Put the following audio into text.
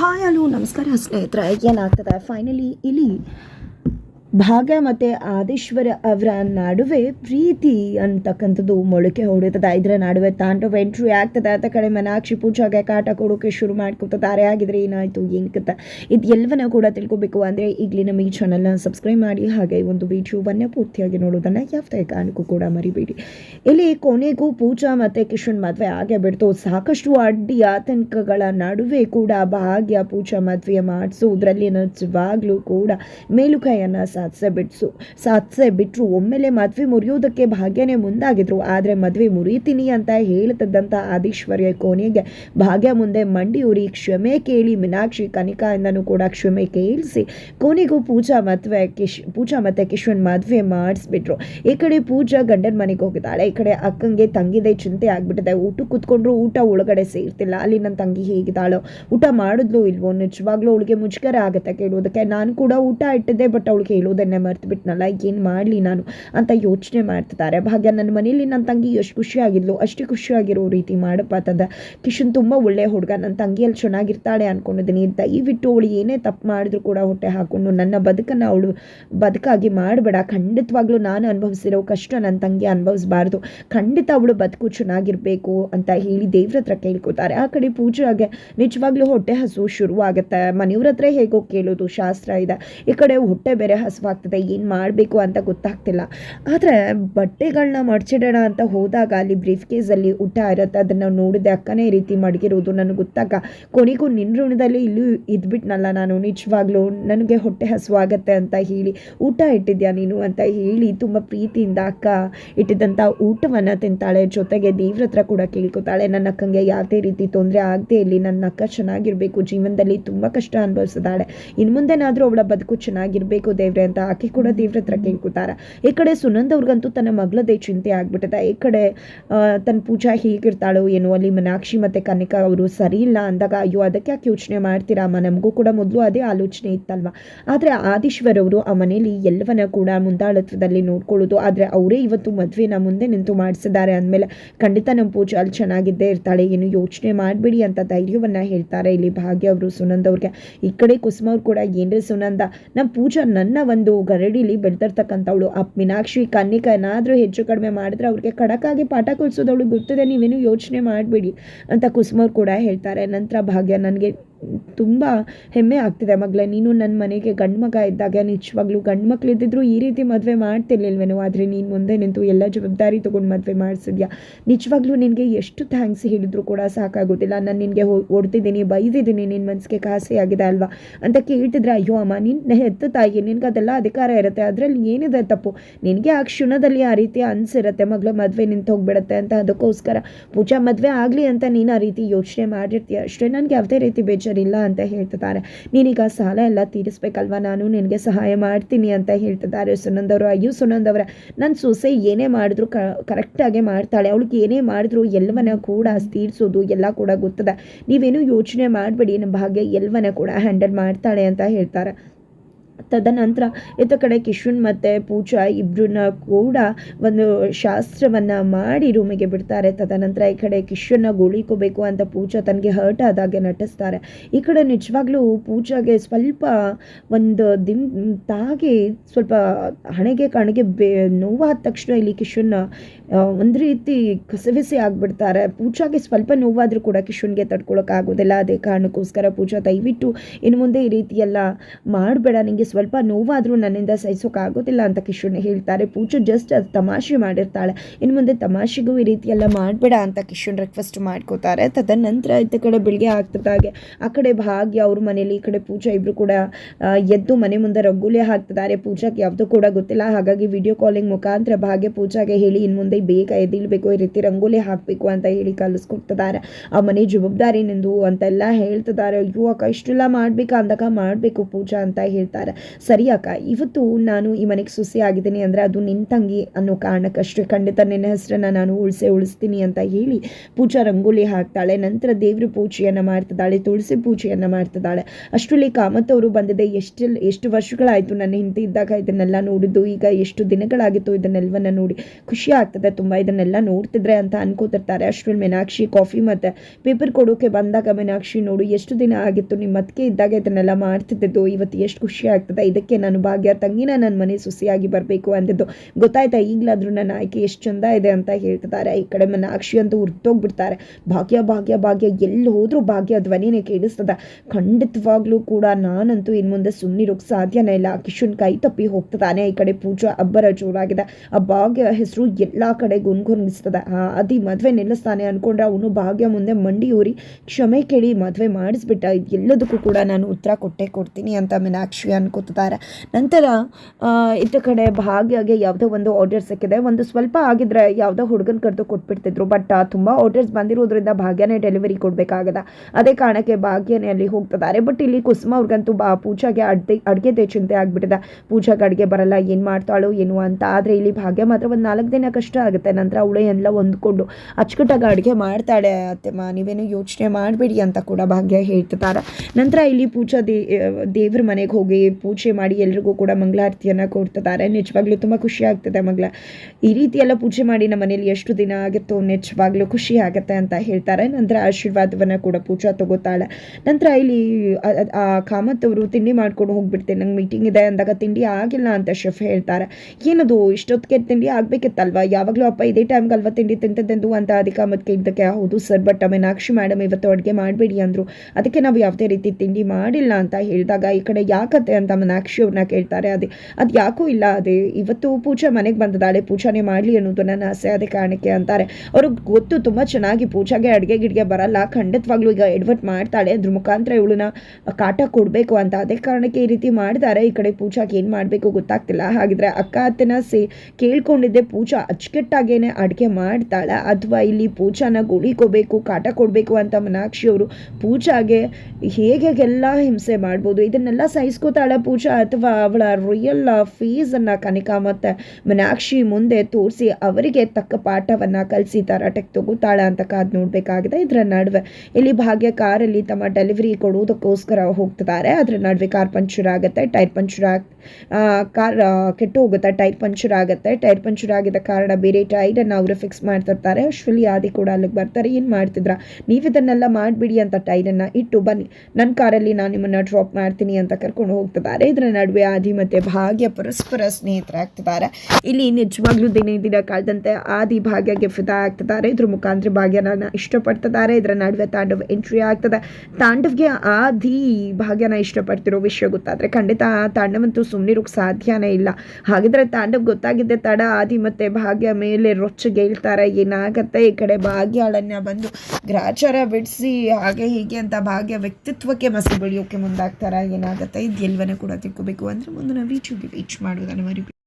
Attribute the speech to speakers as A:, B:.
A: Hi hello ನಮಸ್ಕಾರ ಸ್ನೇಹಿತರೆ. ಏನಾಗ್ತದೆ? ಫೈನಲಿ ಇಲ್ಲಿ. ಭಾಗ್ಯ ಮತ್ತು ಆದೇಶ್ವರ ಅವರ ನಡುವೆ ಪ್ರೀತಿ ಅಂತಕ್ಕಂಥದ್ದು ಮೊಳಕೆ ಹೊಡಿತದೆ ಇದರ ನಡುವೆ ತಾಂಡವ ಎಂಟ್ರಿ ಆಗ್ತದೆ. ಆತ ಕಡೆ ಮನಾಕ್ಷಿ ಪೂಜಾಗೆ ಕಾಟ ಕೊಡೋಕೆ ಶುರು ಮಾಡ್ಕೊತಾರೆ ಆಗಿದ್ರೆ ಏನಾಯಿತು? ಏನಕ್ಕತ್ತ ಇದು ಎಲ್ಲವನ್ನ ಕೂಡ ತಿಳ್ಕೊಬೇಕು. ಅಂದರೆ ಈಗಲೇ ನಮ್ಮ ಈ ಚಾನಲ್ನ ಸಬ್ಸ್ಕ್ರೈಬ್ ಮಾಡಿ, ಹಾಗೆ ಒಂದು ವಿಡಿಯೋವನ್ನು ಪೂರ್ತಿಯಾಗಿ ನೋಡೋದನ್ನು ಯಾವುದೇ ಕಾರಣಕ್ಕೂ ಕೂಡ ಮರಿಬೇಡಿ. ಇಲ್ಲಿ ಕೊನೆಗೂ ಪೂಜಾ ಮತ್ತು ಕಿಶನ್ ಮದುವೆ ಆಗೇ ಬಿಡ್ತು. ಸಾಕಷ್ಟು ಅಡ್ಡಿ ಆತಂಕಗಳ ನಡುವೆ ಕೂಡ ಭಾಗ್ಯ ಪೂಜಾ ಮದುವೆ ಮಾಡಿಸೋದ್ರಲ್ಲಿ ನಿಜವಾಗ್ಲೂ ಕೂಡ ಮೇಲುಕೈಯನ್ನು ಸಾಧಿಸೇ ಬಿಡಿಸು ಸಾಧಿಸೇ ಬಿಟ್ಟರು ಒಮ್ಮೆಲೆ ಮದ್ವೆ ಮುರಿಯೋದಕ್ಕೆ ಭಾಗ್ಯನೇ ಮುಂದಾಗಿದ್ರು. ಆದರೆ ಮದ್ವೆ ಮುರಿತೀನಿ ಅಂತ ಹೇಳ್ತಿದ್ದಂಥ ಆದೀಶ್ವರ್ಯ ಕೊನೆಗೆ ಭಾಗ್ಯ ಮುಂದೆ ಮಂಡಿ ಉರಿ ಕ್ಷಮೆ ಕೇಳಿ ಮೀನಾಕ್ಷಿ ಕನಿಕಾಯಿಂದನೂ ಕೂಡ ಕ್ಷಮೆ ಕೇಳಿಸಿ ಕೊನೆಗೂ ಪೂಜಾ ಮದುವೆ ಕಿಶ್ ಪೂಜಾ ಮತ್ತು ಕಿಶನ್ ಮದುವೆ ಮಾಡಿಸ್ಬಿಟ್ರು. ಈ ಕಡೆ ಪೂಜಾ ಗಂಡನ ಮನೆಗೆ ಹೋಗಿದ್ದಾಳೆ. ಈ ಕಡೆ ಅಕ್ಕಂಗೆ ತಂಗಿದೆ ಚಿಂತೆ ಆಗಿಬಿಟ್ಟಿದೆ. ಊಟ ಕೂತ್ಕೊಂಡ್ರು ಊಟ ಒಳಗಡೆ ಸೇರ್ತಿಲ್ಲ. ಅಲ್ಲಿ ನನ್ನ ತಂಗಿ ಹೇಗಿದ್ದಾಳೋ. ಊಟ ಮಾಡಿದ್ಲು ಇಲ್ವೋ? ನಿಜವಾಗ್ಲೂ ಅವಳಿಗೆ ಮುಜುಗರ ಆಗುತ್ತೆ ಕೇಳುವುದಕ್ಕೆ. ನಾನು ಕೂಡ ಊಟ ಇಟ್ಟಿದ್ದೆ ಬಟ್ ಅವಳಿಗೆ ಹೇಳೋದನ್ನೇ ಮರೆತು ಬಿಟ್ನಲ್ಲ ಏನು ಮಾಡಲಿ ನಾನು ಅಂತ ಯೋಚನೆ ಮಾಡ್ತಿದ್ದಾರೆ ಭಾಗ್ಯ ನನ್ನ ಮನೇಲಿ ನನ್ನ ತಂಗಿ ಎಷ್ಟು ಖುಷಿಯಾಗಿದ್ಲು ಅಷ್ಟೇ ಖುಷಿಯಾಗಿರೋ ರೀತಿ ಮಾಡಪ್ಪ ತಂದ. ಕಿಶನ್ ತುಂಬ ಒಳ್ಳೆಯ ಹುಡುಗ ನನ್ನ ತಂಗಿಯಲ್ಲಿ ಚೆನ್ನಾಗಿರ್ತಾಳೆ ಅಂದ್ಕೊಂಡಿದ್ದೀನಿ ದಯವಿಟ್ಟು ಅವಳು ಏನೇ ತಪ್ಪು ಮಾಡಿದ್ರು ಕೂಡ ಹೊಟ್ಟೆ ಹಾಕೊಂಡು ನನ್ನ ಬದುಕನ್ನು ಅವಳು ಬದುಕಾಗಿ ಮಾಡಬೇಡ. ಖಂಡಿತವಾಗ್ಲೂ ನಾನು ಅನುಭವಿಸಿರೋ ಕಷ್ಟ ನನ್ನ ತಂಗಿ ಅನುಭವಿಸಬಾರ್ದು. ಖಂಡಿತ ಅವಳು ಬದುಕು ಚೆನ್ನಾಗಿರಬೇಕು ಅಂತ ಹೇಳಿ ದೇವ್ರ ಹತ್ರ ಕೇಳ್ಕೊತಾರೆ. ಆ ಕಡೆ ಪೂಜೆಗೆ ನಿಜವಾಗ್ಲೂ ಹೊಟ್ಟೆ ಹಸು ಶುರುವಾಗುತ್ತೆ. ಮನೆಯವ್ರ ಹತ್ರ ಹೇಗೋ ಕೇಳೋದು ಶಾಸ್ತ್ರ ಇದೆ. ಈ ಕಡೆ ಹೊಟ್ಟೆ ಬೇರೆ ಹಸುವಾಗ್ತದೆ ಏನು ಮಾಡಬೇಕು ಅಂತ ಗೊತ್ತಾಗ್ತಿಲ್ಲ. ಆದರೆ ಬಟ್ಟೆಗಳನ್ನ ಮಡ್ಚಿಡೋಣ ಅಂತ ಹೋದಾಗ ಅಲ್ಲಿ ಬ್ರೀಫ್ ಕೇಸಲ್ಲಿ ಊಟ ಇರುತ್ತೆ, ಅದನ್ನು ನೋಡಿದೆ, ಅಕ್ಕನೇ ರೀತಿ ಮಡಗಿರೋದು ನನಗೆ ಗೊತ್ತಾಗ. ಕೊನೆಗೂ ನಿನ್ನ ಋಣದಲ್ಲಿ ಇಲ್ಲೂ ಇದ್ಬಿಟ್ನಲ್ಲ ನಾನು, ನಿಜವಾಗ್ಲೂ ನನಗೆ ಹೊಟ್ಟೆ ಹಸುವಾಗತ್ತೆ ಅಂತ ಹೇಳಿ. ಊಟ ಇಟ್ಟಿದ್ಯಾ ನೀನು ಅಂತ ಹೇಳಿ ತುಂಬ ಪ್ರೀತಿಯಿಂದ ಅಕ್ಕ ಇಟ್ಟಿದ್ದಂಥ ಊಟವನ್ನು ತಿಂತಾಳೆ. ಜೊತೆಗೆ ದೇವ್ರ ಹತ್ರ ಕೂಡ ಕೇಳ್ಕೊತಾಳೆ, ನನ್ನ ಅಕ್ಕಂಗೆ ಯಾವುದೇ ರೀತಿ ತೊಂದರೆ ಆಗದೆ ಇಲ್ಲಿ ನನ್ನ ಅಕ್ಕ ಚೆನ್ನಾಗಿರಬೇಕು, ಜೀವನದಲ್ಲಿ ತುಂಬ ಕಷ್ಟ ಅನುಭವಿಸಿದಾಳೆ. ಇನ್ನು ಮುಂದೆನಾದರೂ ಅವಳ ಬದುಕು ಚೆನ್ನಾಗಿರಬೇಕು ದೇವ್ರೆ ಅಂತ ಆಕೆ ಕೂಡ ದೇವ್ರ ಹತ್ರ ಕೇಳ್ಕೊತಾರೆ ಈ ಕಡೆ ಸುನಂದ್ ಅವ್ರಿಗಂತೂ ತನ್ನ ಮಗಳದೇ ಚಿಂತೆ ಆಗ್ಬಿಟ್ಟದ ಈ ಕಡೆ ತನ್ನ ಪೂಜಾ ಹೀಗಿರ್ತಾಳೋ ಏನೋ, ಅಲ್ಲಿ ಮನಾಕ್ಷಿ ಮತ್ತು ಕನಿಕಾ ಅವರು ಸರಿ ಇಲ್ಲ ಅಂದಾಗ, ಅಯ್ಯೋ, ಅದಕ್ಕೆ ಯಾಕೆ ಯೋಚನೆ ಮಾಡ್ತೀರಾ ಅಮ್ಮ? ನಮಗೂ ಕೂಡ ಮೊದಲು ಅದೇ ಆಲೋಚನೆ ಇತ್ತಲ್ವ? ಆದರೆ ಆದೀಶ್ವರ್ ಅವರು ಆ ಮನೆಯಲ್ಲಿ ಎಲ್ಲವನ್ನ ಕೂಡ ಮುಂದಾಳತ್ವದಲ್ಲಿ ನೋಡ್ಕೊಳ್ಳೋದು. ಆದರೆ ಅವರೇ ಇವತ್ತು ಮದುವೆನ ಮುಂದೆ ನಿಂತು ಮಾಡಿಸಿದ್ದಾರೆ ಅಂದಮೇಲೆ ಖಂಡಿತ ನಮ್ಮ ಪೂಜೆ ಅಲ್ಲಿ ಚೆನ್ನಾಗಿದ್ದೇ ಇರ್ತಾಳೆ. ಏನು ಯೋಚನೆ ಮಾಡಬೇಡಿ ಅಂತ ಧೈರ್ಯವನ್ನು ಹೇಳ್ತಾರೆ ಇಲ್ಲಿ ಭಾಗ್ಯ ಅವರು ಸುನಂದ್ ಅವ್ರಿಗೆ. ಈ ಕಡೆ ಕುಸುಮ ಅವ್ರು ಕೂಡ, ಏನ್ರಿ ಸುನಂದ? ನಮ್ಮ ಪೂಜಾ ನನ್ನ ಒಂದು ಗರಡಿಲಿ ಬೆಳೆದಿರ್ತಕ್ಕಂಥವಳು ಆ ಮೀನಾಕ್ಷಿ ಕನ್ನಿಕ ಏನಾದರೂ ಹೆಚ್ಚು ಕಡಿಮೆ ಮಾಡಿದ್ರೆ ಅವ್ರಿಗೆ ಖಡಕ್ಕಾಗಿ ಪಾಠ ಕಲಿಸೋದವಳು ಗೊತ್ತಿದೆ, ನೀವೇನು ಯೋಚನೆ ಮಾಡಬೇಡಿ ಅಂತ ಕುಸುಮವ್ರು ಕೂಡ ಹೇಳ್ತಾರೆ. ನಂತರ ಭಾಗ್ಯ, ನನಗೆ ತುಂಬ ಹೆಮ್ಮೆ ಆಗ್ತಿದೆ. ಮಗಳೇ, ನೀನು ನನ್ನ ಮನೆಗೆ ಗಂಡು ಮಗ ಇದ್ದಾಗ ನಿಜವಾಗ್ಲೂ ಗಂಡು ಇದ್ದಿದ್ರು ಈ ರೀತಿ ಮದುವೆ ಮಾಡ್ತಿರ್ಲಿಲ್ವೇನೋ? ಆದರೆ ನೀನು ಮುಂದೆ ನಿಂತು ಎಲ್ಲ ಜವಾಬ್ದಾರಿ ತೊಗೊಂಡು ಮದುವೆ ಮಾಡಿಸಿದ್ಯಾ? ನಿಜವಾಗ್ಲೂ ನಿನಗೆ ಎಷ್ಟು ಥ್ಯಾಂಕ್ಸ್ ಹೇಳಿದ್ರು ಕೂಡ ಸಾಕಾಗೋದಿಲ್ಲ. ನಾನು ನಿನಗೆ ಹೊಡ್ತಿದ್ದೀನಿ ಬೈದಿದ್ದೀನಿ ನಿನ್ನ ಮನಸ್ಸಿಗೆ ಕಾಸೆ ಆಗಿದೆ ಅಲ್ವಾ? ಅಂತ ಕೇಳ್ತಿದ್ರೆ, ಅಯ್ಯೋ ಅಮ್ಮ ನಿನ್ನ ಹೆತ್ತ ತಾಯಿ, ನಿನಗೆ ಅದೆಲ್ಲ ಅಧಿಕಾರ ಇರುತ್ತೆ. ಅದರಲ್ಲಿ ಏನಿದೆ ತಪ್ಪು? ನಿನಗೆ ಆ ಕ್ಷಣದಲ್ಲಿ ಆ ರೀತಿ ಅನಿಸಿರುತ್ತೆ. ಮಗಳು, ಮದುವೆ ನಿಂತು ಹೋಗ್ಬಿಡುತ್ತೆ ಅಂತ. ಅದಕ್ಕೋಸ್ಕರ ಪೂಜಾ ಮದುವೆ ಆಗಲಿ ಅಂತ ನೀನು ಆ ರೀತಿ ಯೋಚನೆ ಮಾಡಿರ್ತೀಯ? ಅಷ್ಟೇ, ನನಗೆ ಯಾವುದೇ ರೀತಿ ಬೇಜಾರಿಲ್ಲ ಅಂತ ಹೇಳ್ತಿದ್ದಾರೆ. ನೀನೀಗ ಸಾಲ ಎಲ್ಲ ತೀರಿಸ್ಬೇಕಲ್ವಾ? ನಾನು ನಿನಗೆ ಸಹಾಯ ಮಾಡ್ತೀನಿ ಅಂತ ಹೇಳ್ತಿದ್ದಾರೆ ಸುನಂದ್ ಅವರು. ಅಯ್ಯೋ ಸುನಂದ್ ಅವರ ನನ್ನ ಸೊಸೆ ಏನೇ ಮಾಡಿದ್ರು ಕ ಕರೆಕ್ಟಾಗಿ ಮಾಡ್ತಾಳೆ. ಅವಳಿಗೆ ಏನೇ ಮಾಡಿದ್ರು ಎಲ್ಲವನ್ನ ಕೂಡ ತೀರಿಸೋದು ಎಲ್ಲ ಕೂಡ ಗೊತ್ತದೆ. ನೀವೇನು ಯೋಚನೆ ಮಾಡಬೇಡಿ. ನಮ್ಮ ಭಾಗ್ಯ ಎಲ್ಲವನ್ನ ಕೂಡ ಹ್ಯಾಂಡಲ್ ಮಾಡ್ತಾಳೆ ಅಂತ ಹೇಳ್ತಾರೆ. ತದನಂತರ ಇತ್ತ ಕಡೆ ಕಿಶುನ್ ಮತ್ತು ಪೂಜಾ ಇಬ್ಬರನ್ನ ಕೂಡ ಒಂದು ಶಾಸ್ತ್ರವನ್ನು ಮಾಡಿ ರೂಮಿಗೆ ಬಿಡ್ತಾರೆ. ತದನಂತರ ಈ ಕಡೆ ಕಿಶನ್ನ ಗೋಳಿಕೋಬೇಕು ಅಂತ ಪೂಜಾ ತನಗೆ ಹರ್ಟ್ ಆದಾಗೆ ನಟಿಸ್ತಾರೆ. ಈ ಕಡೆ ನಿಜವಾಗ್ಲೂ ಪೂಜಾಗೆ ಸ್ವಲ್ಪ ಒಂದು ದಿಮ್ ತಾಗಿ ಸ್ವಲ್ಪ ಹಣೆಗೆ ಕಣಗೆ ಬೇ ನೋವಾದ ತಕ್ಷಣ ಇಲ್ಲಿ ಕಿಶುನ್ನ ಒಂದು ರೀತಿ ಕಸವಿಸಿ ಆಗಿಬಿಡ್ತಾರೆ. ಪೂಜಾಗೆ ಸ್ವಲ್ಪ ನೋವಾದರೂ ಕೂಡ ಕಿಶನ್ಗೆ ತಡ್ಕೊಳಕ್ಕಾಗೋದಿಲ್ಲ ಅದೇ ಕಾರಣಕ್ಕೋಸ್ಕರ ಪೂಜಾ ದಯವಿಟ್ಟು ಇನ್ನು ಮುಂದೆ ಈ ರೀತಿ ಎಲ್ಲ ಮಾಡಬೇಡ. ನಿಮಗೆ ಸ್ವಲ್ಪ ನೋವಾದರೂ ನನ್ನಿಂದ ಸಹಿಸೋಕ್ಕಾಗೋದಿಲ್ಲ ಅಂತ ಕಿಶೋರ್ನ ಹೇಳ್ತಾರೆ. ಪೂಜಾ ಜಸ್ಟ್ ಅದು ತಮಾಷೆ ಮಾಡಿರ್ತಾಳೆ. ಇನ್ನು ಮುಂದೆ ತಮಾಷೆಗೂ ಈ ರೀತಿ ಎಲ್ಲ ಮಾಡಬೇಡ ಅಂತ ಕಿಶೋರ್ ರಿಕ್ವೆಸ್ಟ್ ಮಾಡ್ಕೋತಾರೆ. ತದನಂತರ ಇತ್ತ ಕಡೆ ಬೆಳಿಗ್ಗೆ ಆಗ್ತದಾಗೆ ಆ ಕಡೆ ಭಾಗ್ಯ ಅವ್ರ ಮನೇಲಿ, ಈ ಕಡೆ ಪೂಜಾ ಇಬ್ಬರು ಕೂಡ ಎದ್ದು ಮನೆ ಮುಂದೆ ರಂಗೋಲಿ ಹಾಕ್ತಿದ್ದಾರೆ. ಪೂಜಾಗೆ ಯಾವುದೂ ಕೂಡ ಗೊತ್ತಿಲ್ಲ. ಹಾಗಾಗಿ ವಿಡಿಯೋ ಕಾಲಿಂಗ್ ಮುಖಾಂತರ ಭಾಗ್ಯ ಪೂಜಾಗೆ ಹೇಳಿ, ಇನ್ನು ಮುಂದೆ ಬೇಗ ಎದ್ದಿಳ್ಬೇಕು, ಈ ರೀತಿ ರಂಗೋಲಿ ಹಾಕಬೇಕು ಅಂತ ಹೇಳಿ ಕಲಿಸ್ಕೊಡ್ತಿದ್ದಾರೆ. ಆ ಮನೆ ಜವಾಬ್ದಾರಿ ನಿಂದು ಅಂತೆಲ್ಲ ಹೇಳ್ತಿದ್ದಾರೆ. ಅಯ್ಯೋ ಅಕ್ಕ, ಇಷ್ಟೆಲ್ಲ ಮಾಡ್ಬೇಕಾ? ಅಂದಾಗ ಮಾಡಬೇಕು ಪೂಜಾ ಅಂತ ಹೇಳ್ತಾರೆ. ಸರಿ ಅಕ್ಕ, ಇವತ್ತು ನಾನು ಈ ಮನೆಗೆ ಸೊಸೆ ಆಗಿದ್ದೀನಿ ಅಂದರೆ ಅದು ನಿನ್ನ ತಂಗಿ ಅನ್ನೋ ಕಾರಣಕ್ಕಷ್ಟೇ. ಖಂಡಿತ ನಿನ್ನ ಹೆಸರನ್ನು ನಾನು ಉಳಿಸೆ ಉಳಿಸ್ತೀನಿ ಅಂತ ಹೇಳಿ ಪೂಜಾ ರಂಗೋಲಿ ಹಾಕ್ತಾಳೆ. ನಂತರ ದೇವ್ರ ಪೂಜೆಯನ್ನು ಮಾಡ್ತಿದ್ದಾಳೆ, ತುಳಸಿ ಪೂಜೆಯನ್ನು ಮಾಡ್ತಿದ್ದಾಳೆ. ಅಷ್ಟರಲ್ಲಿ ಕಾಮತ್ತವರು ಬಂದಿದೆ. ಎಷ್ಟು ಎಷ್ಟು ವರ್ಷಗಳಾಯಿತು ನನ್ನ ಹಿಂದೆ ಇದ್ದಾಗ ಇದನ್ನೆಲ್ಲ ನೋಡಿದ್ದು. ಈಗ ಎಷ್ಟು ದಿನಗಳಾಗಿತ್ತು ಇದನ್ನೆಲ್ಲವನ್ನ ನೋಡಿ. ಖುಷಿ ಆಗ್ತದೆ ತುಂಬ ಇದನ್ನೆಲ್ಲ ನೋಡ್ತಿದ್ರೆ ಅಂತ ಅನ್ಕೋತಿರ್ತಾರೆ. ಅಷ್ಟರಲ್ಲಿ ಮೀನಾಕ್ಷಿ ಕಾಫಿ ಮತ್ತು ಪೇಪರ್ ಕೊಡೋಕೆ ಬಂದಾಗ ಮೀನಾಕ್ಷಿ ನೋಡು, ಎಷ್ಟು ದಿನ ಆಗಿತ್ತು ನಿಮ್ಮ ಅದಕ್ಕೆ ಇದ್ದಾಗ ಇದನ್ನೆಲ್ಲ ಮಾಡ್ತಿದ್ದು ಇವತ್ತು ಎಷ್ಟು ಖುಷಿ ಆಗ್ತದೆ. ಇದಕ್ಕೆ ನಾನು ಭಾಗ್ಯ. ತಂಗಿನ ನನ್ನ ಮನೆ ಸುಸಿಯಾಗಿ ಬರಬೇಕು ಅಂದಿದ್ದು. ಗೊತ್ತಾಯ್ತಾ? ಈಗಲಾದ್ರೂ ನನ್ನ ಆಯ್ಕೆ ಎಷ್ಟು ಚಂದ ಇದೆ ಅಂತ ಹೇಳ್ತಿದ್ದಾರೆ. ಈ ಕಡೆ ಮೀನಾಕ್ಷಿ ಅಂತೂ ಹುರ್ತೋಗ್ಬಿಡ್ತಾರೆ ಭಾಗ್ಯ ಭಾಗ್ಯ ಭಾಗ್ಯ. ಎಲ್ಲಿ ಹೋದರೂ ಭಾಗ್ಯ ಧ್ವನಿನೇ ಕೇಳಿಸ್ತದ. ಖಂಡಿತವಾಗ್ಲೂ ಕೂಡ ನಾನಂತೂ ಇನ್ನು ಮುಂದೆ ಸುಮ್ಮನಿರೋಕ್ಕೆ ಸಾಧ್ಯನೇ ಇಲ್ಲ. ಕಿಶನ್ ಕೈ ತಪ್ಪಿ ಹೋಗ್ತದಾನೆ ಈ ಕಡೆ ಪೂಜಾ ಅಬ್ಬರ ಜೋರಾಗಿದೆ. ಆ ಭಾಗ್ಯ ಹೆಸರು ಎಲ್ಲ ಕಡೆ ಗುನ್ಗುನ್ಗಿಸ್ತದೆ. ಅದಿ ಮದುವೆ ನಿಲ್ಲಿಸ್ತಾನೆ ಅನ್ಕೊಂಡ್ರೆ ಅವನು ಭಾಗ್ಯ ಮುಂದೆ ಮಂಡಿ ಊರಿ ಕ್ಷಮೆ ಕೇಳಿ ಮದುವೆ ಮಾಡಿಸ್ಬಿಟ್ಟ. ಎಲ್ಲದಕ್ಕೂ ಕೂಡ ನಾನು ಉತ್ತರ ಕೊಟ್ಟೆ ಕೊಡ್ತೀನಿ ಅಂತ ಮೀನಾಕ್ಷಿ ಅನ್ಕೋತಿದ್ದಾರೆ. ನಂತರ ಇತ್ತ ಕಡೆ ಭಾಗ್ಯಗೆ ಯಾವುದೋ ಒಂದು ಆರ್ಡರ್ ಸಿಕ್ಕಿದೆ. ಒಂದು ಸ್ವಲ್ಪ ಆಗಿದ್ರೆ ಯಾವುದೋ ಹುಡುಗನ ಕರೆದು ಕೊಟ್ಬಿಡ್ತಿದ್ರು ಬಟ್ ತುಂಬ ಆರ್ಡರ್ಸ್ ಬಂದಿರೋದ್ರಿಂದ ಭಾಗ್ಯನೇ ಡೆಲಿವರಿ ಕೊಡಬೇಕಾಗದ. ಅದೇ ಕಾರಣಕ್ಕೆ ಭಾಗ್ಯನೇ ಅಲ್ಲಿ ಹೋಗ್ತಿದ್ದಾರೆ. ಬಟ್ ಇಲ್ಲಿ ಕುಸುಮ ಅವ್ರಿಗಂತೂ ಬಾ, ಪೂಜಾಗೆ ಅಡ್ಗೆ ಅಡುಗೆದೇ ಚಿಂತೆ ಆಗಿಬಿಟ್ಟಿದೆ. ಪೂಜಾಗೆ ಅಡುಗೆ ಬರಲ್ಲ, ಏನು ಮಾಡ್ತಾಳೋ ಏನು ಅಂತ. ಆದರೆ ಇಲ್ಲಿ ಭಾಗ್ಯ ಮಾತ್ರ ಒಂದು ನಾಲ್ಕು ದಿನ ಕಷ್ಟ ಆಗುತ್ತೆ. ನಂತರ ಅವಳು ಎಲ್ಲ ಹೊಂದ್ಕೊಂಡು ಅಚ್ಚುಕಟ್ಟಾಗಿ ಅಡುಗೆ ಮಾಡ್ತಾಳೆ ಅತ್ತೆಮ್ಮ ನೀವೇನು ಯೋಚನೆ ಮಾಡಬೇಡಿ ಅಂತ ಕೂಡ ಭಾಗ್ಯ ಹೇಳ್ತಿದ್ದಾರೆ. ನಂತರ ಇಲ್ಲಿ ಪೂಜಾ ದೇ ದೇವ್ರ ಮನೆಗೆ ಹೋಗಿ ಪೂಜೆ ಮಾಡಿ ಎಲ್ರಿಗೂ ಕೂಡ ಮಂಗಳಾರತಿಯನ್ನು ಕೊಡ್ತಿದ್ದಾರೆ. ನಿಜವಾಗ್ಲೂ ತುಂಬ ಖುಷಿ ಆಗ್ತದೆ ಮಗಳ ಈ ರೀತಿ ಎಲ್ಲ ಪೂಜೆ ಮಾಡಿ ನಮ್ಮ ಮನೇಲಿ ಎಷ್ಟು ದಿನ ಆಗುತ್ತೋ ನಿಜವಾಗ್ಲೂ ಖುಷಿ ಆಗುತ್ತೆ ಅಂತ ಹೇಳ್ತಾರೆ. ನಂತರ ಆಶೀರ್ವಾದವನ್ನು ಕೂಡ ಪೂಜಾ ತಗೋತಾಳೆ. ನಂತರ ಇಲ್ಲಿ ಆ- ಕಾಮತ್ ಅವರು ತಿಂಡಿ ಮಾಡ್ಕೊಂಡು ಹೋಗ್ಬಿಡ್ತೇನೆ ನಂಗೆ ಮೀಟಿಂಗ್ ಇದೆ ಅಂದಾಗ ತಿಂಡಿ ಆಗಿಲ್ಲ ಅಂತ ಶೆಫ್ ಹೇಳ್ತಾರೆ. ಏನದು, ಇಷ್ಟೊತ್ತಿಗೆ ತಿಂಡಿ ಆಗಬೇಕಿತ್ತಲ್ವಾ? ಯಾವಾಗಲೂ ಅಪ್ಪ ಇದೇ ಟೈಮ್ಗೆ ಅಲ್ವಾ ತಿಂಡಿ ತಿಂತದೆಂದು ಅಂತ ಅದಕ್ಕೆ ಮತ್ತು ಕೇಳಿದ್ದಕ್ಕೆ ಹೌದು ಸರ್ ಬಟ್ ಮೀನಾಕ್ಷಿ ಮೇಡಮ್ ಇವತ್ತು ಅಡುಗೆ ಮಾಡಬೇಡಿ ಅಂದರು. ಅದಕ್ಕೆ ನಾವು ಯಾವುದೇ ರೀತಿ ತಿಂಡಿ ಮಾಡಿಲ್ಲ ಅಂತ ಹೇಳಿದಾಗ, ಈ ಕಡೆ ಯಾಕತ್ತೆ ಅಂತ ಮೀನಾಕ್ಷಿ ಅವ್ರನ್ನ ಕೇಳ್ತಾರೆ. ಅದೇ, ಅದು ಯಾಕೂ ಇಲ್ಲ, ಅದೇ, ಇವತ್ತು ಪೂಜಾ ಮನೆಗೆ ಬಂದದಾಳೆ, ಪೂಜಾನೇ ಮಾಡಲಿ ಅನ್ನೋದು ನನ್ನ ಆಸೆ, ಅದೇ ಕಾರಣಕ್ಕೆ ಅಂತಾರೆ. ಅವ್ರಿಗೆ ಗೊತ್ತು ತುಂಬ ಚೆನ್ನಾಗಿ ಪೂಜಾಗೆ ಅಡುಗೆ ಗಿಡ್ಗೆ ಬರಲ್ಲ, ಖಂಡಿತವಾಗ್ಲೂ ಈಗ ಎಡ್ವರ್ಟ್ ಮಾಡ್ತಾಳೆ, ಅದ್ರ ಮುಖಾಂತರ ಇವಳನ್ನ ಕಾಟ ಕೊಡಬೇಕು ಅಂತ. ಅದೇ ಕಾರಣಕ್ಕೆ ಈ ರೀತಿ ಮಾಡಿದ್ದಾರೆ ಈ ಕಡೆ ಪೂಜಾಗೆ ಏನು ಮಾಡಬೇಕು ಗೊತ್ತಾಗ್ತಿಲ್ಲ. ಹಾಗಿದ್ರೆ ಅಕ್ಕ, ಅತ್ತೆನ ಸೇ, ಕೇಳ್ಕೊಂಡಿದ್ದೆ ಪೂಜಾ ಅಚ್ಚುಕಟ್ಟಾಗೇನೆ ಅಡುಗೆ ಮಾಡ್ತಾಳೆ. ಅಥವಾ ಇಲ್ಲಿ ಪೂಜಾನ ಗುಳಿಕೋಬೇಕು, ಕಾಟ ಕೊಡಬೇಕು ಅಂತ ಮೀನಾಕ್ಷಿ ಅವರು ಪೂಜಾಗೆ ಹೇಗೆಲ್ಲ ಹಿಂಸೆ ಮಾಡ್ಬೋದು, ಇದನ್ನೆಲ್ಲ ಸಹಿಸ್ಕೋತಾಳೆ ಪೂಜಾ ಅಥವಾ ಅವಳ ರಿಯಲ್ ಫೀಸನ್ನು ಕನಿಕಾ ಮತ್ತು ಮೀನಾಕ್ಷಿ ಮುಂದೆ ತೋರಿಸಿ ಅವರಿಗೆ ತಕ್ಕ ಪಾಠವನ್ನು ಕಲಿಸಿ ತರಾಟೆಗೆ ತಗೋತಾಳ ಅಂತ ಕಾದು ನೋಡಬೇಕಾಗಿದೆ. ಇದರ ನಡುವೆ ಇಲ್ಲಿ ಭಾಗ್ಯ ಕಾರಲ್ಲಿ ತಮ್ಮ ಡೆಲಿವರಿ ಕೊಡುವುದಕ್ಕೋಸ್ಕರ ಹೋಗ್ತಿದ್ದಾರೆ. ಅದರ ನಡುವೆ ಕಾರ್ ಪಂಚರ್ ಆಗುತ್ತೆ ಟೈರ್ ಪಂಚರ್ ಆಗ ಕಾರ್ ಕೆಟ್ಟು ಹೋಗುತ್ತೆ ಟೈರ್ ಪಂಚರ್ ಆಗುತ್ತೆ. ಟೈರ್ ಪಂಚರ್ ಆಗಿದ ಕಾರಣ ಬೇರೆ ಟೈರನ್ನು ಅವರು ಫಿಕ್ಸ್ ಮಾಡ್ತಿರ್ತಾರೆ. ಅಶ್ವಲಿ ಆದಿ ಕೂಡ ಅಲ್ಲಿಗೆ ಬರ್ತಾರೆ. ಏನು ಮಾಡ್ತಿದ್ರ? ನೀವು ಇದನ್ನೆಲ್ಲ ಮಾಡಿಬಿಡಿ ಅಂತ ಟೈರನ್ನು ಇಟ್ಟು ಬನ್ನಿ. ನನ್ನ ಕಾರಲ್ಲಿ ನಾನು ನಿಮ್ಮನ್ನು ಡ್ರಾಪ್ ಮಾಡ್ತೀನಿ ಅಂತ ಕರ್ಕೊಂಡು ಹೋಗ್ತಿದ್ದಾರೆ ಇದರ ನಡುವೆ ಆದಿ ಮತ್ತು ಭಾಗ್ಯ ಪರಸ್ಪರ ಸ್ನೇಹಿತರಾಗ್ತಿದ್ದಾರೆ ಇಲ್ಲಿ ನಿಜವಾಗ್ಲೂ ದಿನ ದಿನ ಕಳೆದಂತೆ ಆದಿ ಭಾಗ್ಯಗೆ ಫಿದಾ ಆಗ್ತಿದ್ದಾರೆ. ಇದ್ರ ಮುಖಾಂತರ ಭಾಗ್ಯನ ಇಷ್ಟಪಡ್ತಿದ್ದಾರೆ. ಇದರ ನಡುವೆ ತಾಂಡವ್ ಎಂಟ್ರಿ ಆಗ್ತದೆ. ತಾಂಡವ್ಗೆ ಆದಿ ಭಾಗ್ಯನ ಇಷ್ಟಪಡ್ತಿರೋ ವಿಷಯ ಗೊತ್ತಾದರೆ ಖಂಡಿತ ಆ ತಾಂಡವಂತೂ ಸುಮ್ಮನಿರೋಕ್ಕೆ ಸಾಧ್ಯನೇ ಇಲ್ಲ. ಹಾಗಿದ್ರೆ ತಾಂಡವ್ ಗೊತ್ತಾಗಿದ್ದೆ ತಡ ಆದಿ ಮತ್ತು ಭಾಗ್ಯ ಮೇಲೆ ರೊಚ್ಚಗೇಳ್ತಾರೆ ಏನಾಗತ್ತೆ? ಈ ಕಡೆ ಭಾಗ್ಯಳನ್ನ ಬಂದು ಗ್ರಾಚಾರ ಬಿಡಿಸಿ ಹಾಗೆ ಹೀಗೆ ಅಂತ ಭಾಗ್ಯ ವ್ಯಕ್ತಿತ್ವಕ್ಕೆ ಮಸಿ ಬೆಳೆಯೋಕೆ ಮುಂದಾಗ್ತಾರೆ? ಏನಾಗುತ್ತೆ? ಇದು ಕೂಡ ತಿಳ್ಕೋಬೇಕು ಅಂದರೆ ಮುಂದಿನ ವೀಡಿಯೋಗೆ ರೀಚ್ ಮಾಡುವುದನ್ನು ಮರಿ